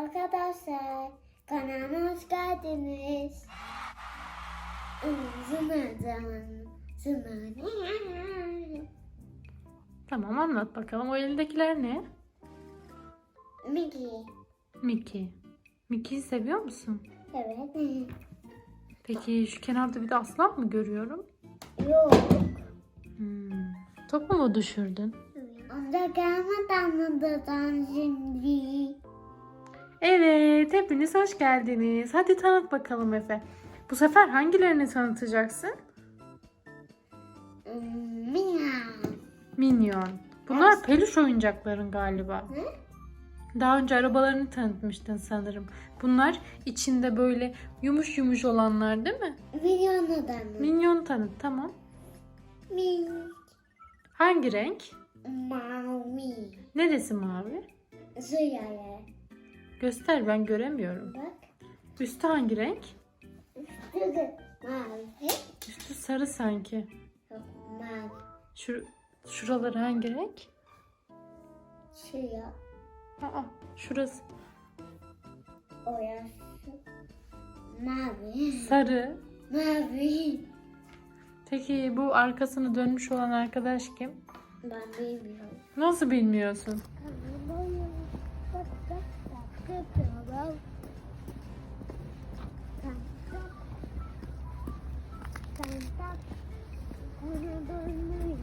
arkadaşlar. Kanalıma hoş geldiniz. Tamam anlat bakalım. O elindekiler ne? Mickey. Mickey. Mickey'yi seviyor musun? Evet. Peki şu kenarda bir de aslan mı görüyorum? Yok. Hmm. Topu mu düşürdün? Onda gelmeden anladıdan şimdi. Evet, hepiniz hoş geldiniz. Hadi tanıt bakalım Efe. Bu sefer hangilerini tanıtacaksın? Miau. Minyon. Bunlar peluş oyuncakların galiba. Hı? Daha önce arabalarını tanıtmıştın sanırım. Bunlar içinde böyle yumuş yumuş olanlar değil mi? Milyonlardan. Minyon tanıt tamam. Min. Hangi renk? Mavi. Neresi mavi? Zıyaya. Göster ben göremiyorum. Bak. Üstü hangi renk? Üstü de mavi. Üstü sarı sanki. Yok, Mavi. Şu, şuraları hangi renk? Siyah. Aa, şurası Orası. Mavi. sarı. Mavi. Peki bu arkasını dönmüş olan arkadaş kim? Ben bilmiyorum. Nasıl bilmiyorsun? так, вона больна.